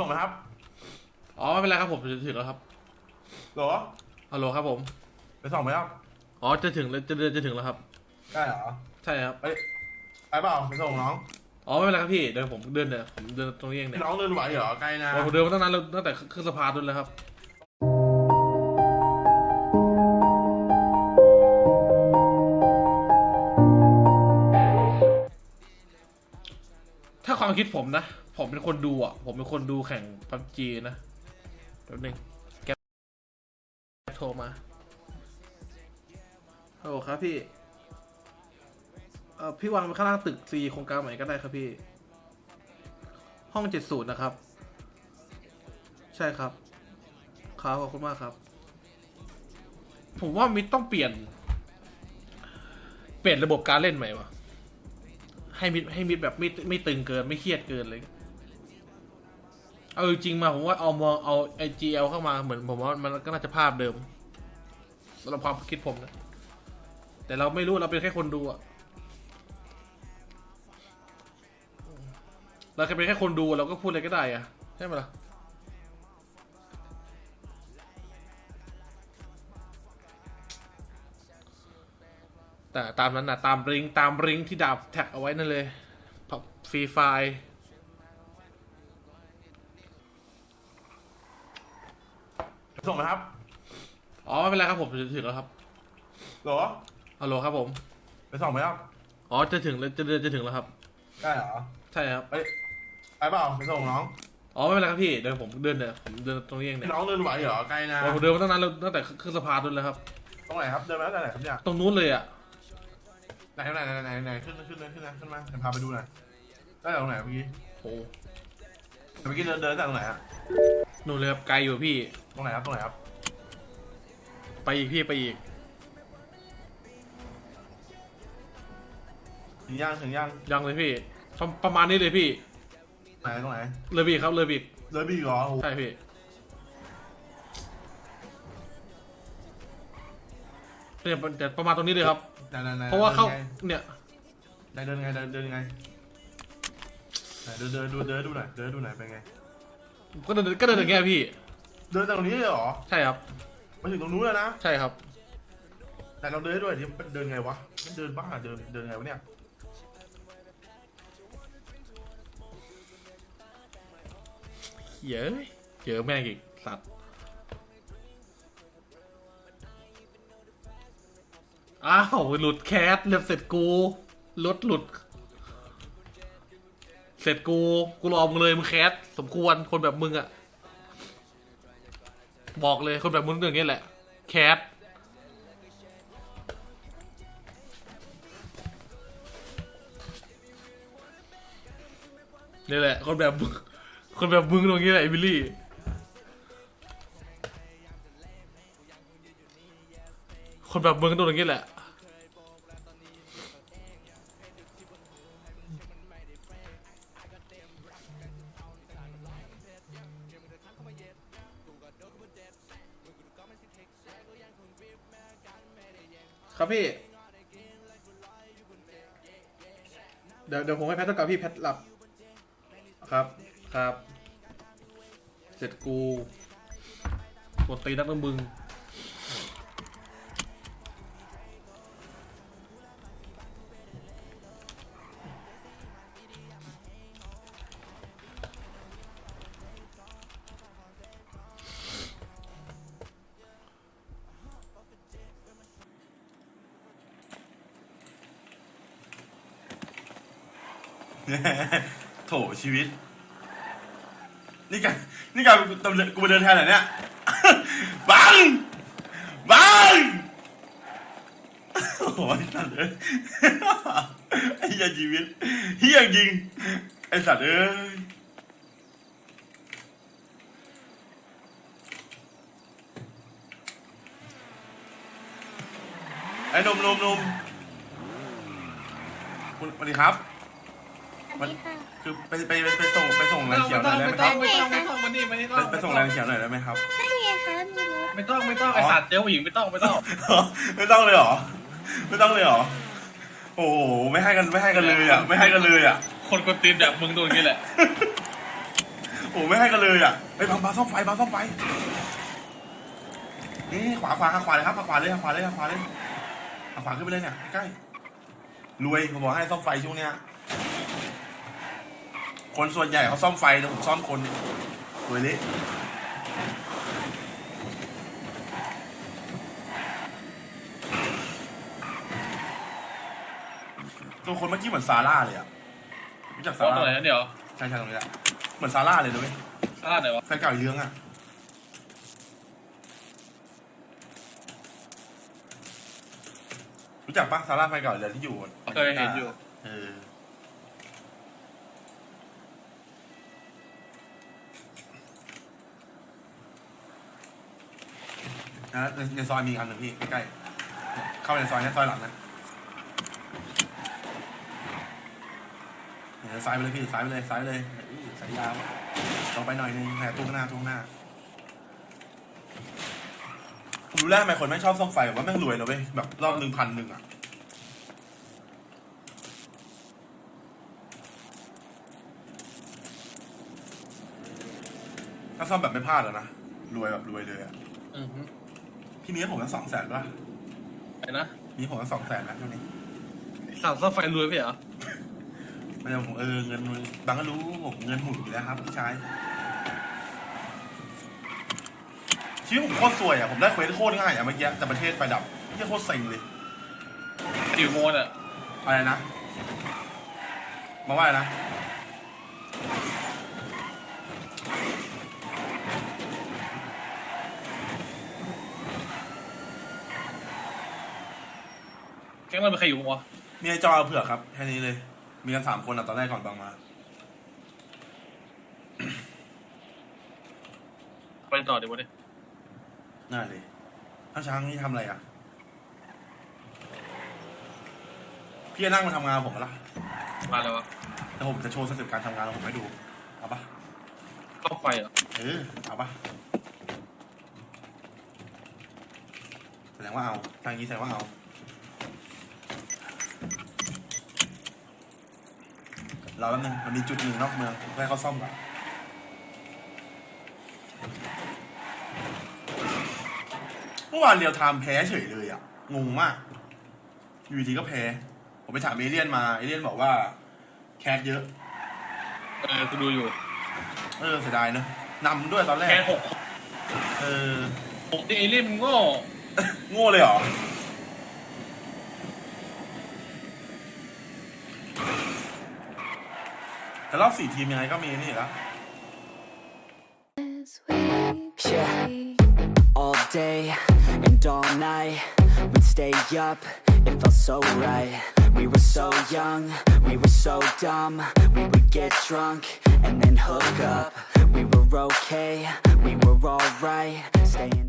ส่งไหมครับ อ๋อไม่เป็นไรครับผมจะถึงแล้วครับเหรอฮัลโหลครับผมไปส่งไหมครับอ๋อจะถึงแล้วจะเดินจะถึงแล้วครับได้เหรอใช่ครับเอ้ยไปเปล่าไปส่งน้องอ๋อไม่เป็นไรครับพี่เดี๋ยวผมเดินเดี๋ยวผมเดินตรงนี้เองเนี่ยน้องเดินไหวเหรอไกลนะผมเดินมาตั้งนานแล้วตั้งแต่ขึ้นสะพานด้วยแล้วครับถ้าความคิดผมนะ ผมเป็นคนดูอะ ผมเป็นคนดูแข่งพับจีนะแป๊บนึงแกโทรมาฮัลโหลครับพี่ เอ่อพี่วางไว้ข้างล่างตึกซีโครงการใหม่ก็ได้ครับพี่ ห้องเจ็ดศูนย์นะครับ ใช่ครับครับขอบคุณมากครับ ผมว่ามิดต้องเปลี่ยน เปลี่ยนระบบการเล่นใหม่วะให้มิดให้มิดแบบไม่ไม่ตึงเกินไม่เครียดเกินเลย เอาจริงมาผมว่าเอามองเอาไอจีเอลเข้ามาเหมือนผมว่ามันก็น่าจะภาพเดิมสำหรับความคิดผมนะ แต่เราไม่รู้เราเป็นแค่คนดูอะเราแค่เป็นแค่คนดูเราก็พูดอะไรก็ได้อะใช่ไหมล่ะแต่ตามนั้นนะตามริงตามริงที่ดาบแท็กเอาไว้นั่นเลยฟรีไฟล์ ไป ส่งไหมครับอ๋อไม่เป็นไรครับผมจะถึงแล้วครับเหรอฮัลโหลครับผม ไปส่งไหมครับอ๋อจะถึงแล้วจะเดินจะถึงแล้วครับ ได้เหรอใช่ครับเอ้ยไปเปล่าไปส่งน้องอ๋อไม่เป็นไรครับพี่เดี๋ยวผมเดินเดี๋ยวผมเดินตรงนี้เองเนี่ยน้องเดินไหวเหรอไกลนะผมเดินมาตั้งนานแล้วตั้งแต่ขึ้นสะพานด้วยแล้วครับตรงไหนครับเดินมาตั้งแต่ไหนครับเนี่ยตรงนู้นเลยอะไหนไหนไหนไหนไหนขึ้นขึ้นเลยขึ้นนะขึ้นมาเดี๋ยวพาไปดูหน่อยได้จากตรงไหนเมื่อกี้โอ้เมื่อกี้เดินเดินจากตรงไหนอะ นู่นเลยครับไกลอยู่พี่ ตรงไหนครับตรงไหนครับ ไปอีกพี่ไปอีก ถึงย่างถึงย่างยังเลยพี่ประประมาณนี้เลยพี่ ไหนตรงไหนเลยบีกครับเลยบีกเดินบีเหรอโอ้โหใช่พี่ เนี่ยแต่ประมาณตรงนี้เลยครับ ไหนไหนไหนเพราะว่าเขาดินไงเนี่ย ไหนเดินไงเดินเดินยังไงไหนเดินเดินดูเดินดูหน่อยเดินดูหน่อยเป็นไง ก็เดินก็เดินอย่างเงี้ยพี่ เดินจากตรงนี้เลยเหรอใช่ครับ มาถึงตรงนู้นแล้วนะใช่ครับไหนเราเดินให้ด้วยดิมันเดินไงวะมันเดินบ้าเดินเดินไงวะเนี่ยเยอะเยอะแม่งอีกสัตว์อ้าวหลุดแคสเรียบเสร็จกูรถหลุด เสร็จกู กูรอมึงเลยมึงแคสสมควรคนแบบมึงอะบอกเลยคนแบบมึงอย่างนี้แหละ แคสนี่แหละ คนแบบมึงคนแบบมึงตรงนี้แหละไอ้บิลลี่คนแบบมึงตรงนี้แหละ พี่ เดี๋ยวเดี๋ยวผมให้แพทต้องกับพี่แพทหลับ ครับครับ เสร็จกูกดตีนักน้ำมึง โถชีวิต นี่กันนี่กันตำรวจกูไปเดินแทนเหรอเนี่ย บัง บัง โอ้ยสัตว์เอ้ยไอ้เหี้ยชีวิตเฮี้ยจริง ไอ้สัตว์เอ้ยไอ้หนมนมนมคุณสวัสดีครับ สวัสดีค่ะคือไปไปไปไปส่งไปส่งไม่แรงต้องเขียวหไม่น่ต้ออยงได้ไหมไม่คต้รัอบงไม่ต้องไม่ต้องมานี่มานี่ไปไปส่งแรงเขียวหน่อยได้ไหมครับ ไม่มีค่ะมีรถไม่ต้องไม่ต้องไอสัตว์เจ้าผู้หญิงไม่ต้องไม่ต้อง ไม่ต้องเลยเหรอ ไม่ต้องเลยเหรอ โอ้โหไม่ให้กันไม่ให้กันเลยอะไม่ให้กันเลยอะ คนกวนตีนแบบมึงตรงนี้แหละ โอ้ไม่ให้กันเลยอะไปบังบังซ่อมไฟบังซ่อมไฟ นี่ขวาขวาขวาเลยครับขวาเลยขวาเลยขวาเลยขวาขึ้นไปเลยเนี่ยใกล้ๆรวยผมบอกให้ซ่อมไฟช่วงเนี้ย คนส่วนใหญ่เขาซ่อมไฟแต่ผมซ่อมคนรวยเละตัวคนเมื่อกี้เหมือนซาร่าเลยอะรู้จักซาว่าร่าตัวไหนนะเดี๋ยวใช่ใช่ตรงนี้แหละเหมือนซาร่าเลยนะเว้ยตลาดไหนวะแฟนเก่าอีเรื่องอะรู้จักปะซาร่าแฟนเก่าอีเรื่องที่อยู่เคยเห็นอยู่ เออ นะในในซอยมีอีกอันหนึ่งพี่ใกล้ๆเข้าไปในซอยนะซอยหลังนะเนี่ยซ้ายไปเลยพี่ซ้ายไปเลยซ้ายไปเลยอื้อสายยาวลองไปหน่อยนึงแหมตุ้งหน้าตุ้งหน้ารู้แล้วทำไมคนไม่ชอบซ่อมไฟแบบว่าแม่งรวยนะเว้ยแบบรอบหนึ่งพันหนึ่งอะถ้าซ่อมแบบไม่พลาดแล้วนะรวยแบบรวยเลยอะอือฮึ พี่มีให้ผมตั้งสองแสนป่ะไอ้นะมีผมตั้งสองแสนนะเท่านี้สั่งซ่อมไฟรวยไปเหรอไม่ใช่ผมเออเงินมันบางก็รู้ผมเงินหมุนอยู่แล้วครับพี่ชายชีวิตผมโคตรสวยอะผมได้เควสโคตรง่ายอะเมื่อกี้แต่ประเทศไฟดับเฮียโคตรเซ็งเลยดิวโมนอะอะไรนะมาว่าอะไรนะ แก๊ง เราเป็นใครอยู่บ้างวะมีไอ้จอเอาเผือกครับแค่นี้เลย มีกันสามคนอะตอนแรกก่อนบางมา ไปต่อเดี๋ยววะเนี่ยน่าเลยถ้าช้างนี่ทำอะไรอะ พี่จะนั่งมาทำงานกับผมปะล่ะมาแล้ววะแต่ผมจะโชว์สเต็ปการทำงานของผมให้ดู เอาปะซ่อมไฟเหรอเออ เอาปะแสดงว่าเอาทางนี้แสดงว่าเอา ราแป๊บนึงมันมีจุดหนึ่งนอกเมืองเพื่อให้เขาซ่อมก่อนเมื่อวานเรียวไทม์แพ้เฉยเลยอะ งงมาก อยู่ดีก็แพ้ ผมไปถามเอเลียนมาเอเลียนบอกว่า แคสเยอะ เออกูดูอยู่ เออเสียดายเนอะนำด้วยตอนแรก แค่หกเออหกนี่เอเลี่ยนมึงโง่ โง่เลยเหรอ รอบสี่ทีมยังไงก็มีนี่อยู่แล้ว Yeah. All day and all night, we'd stay up, it felt so right. We were so young, we were so dumb. We would get drunk and then hook up. We were okay, we were alright, staying up.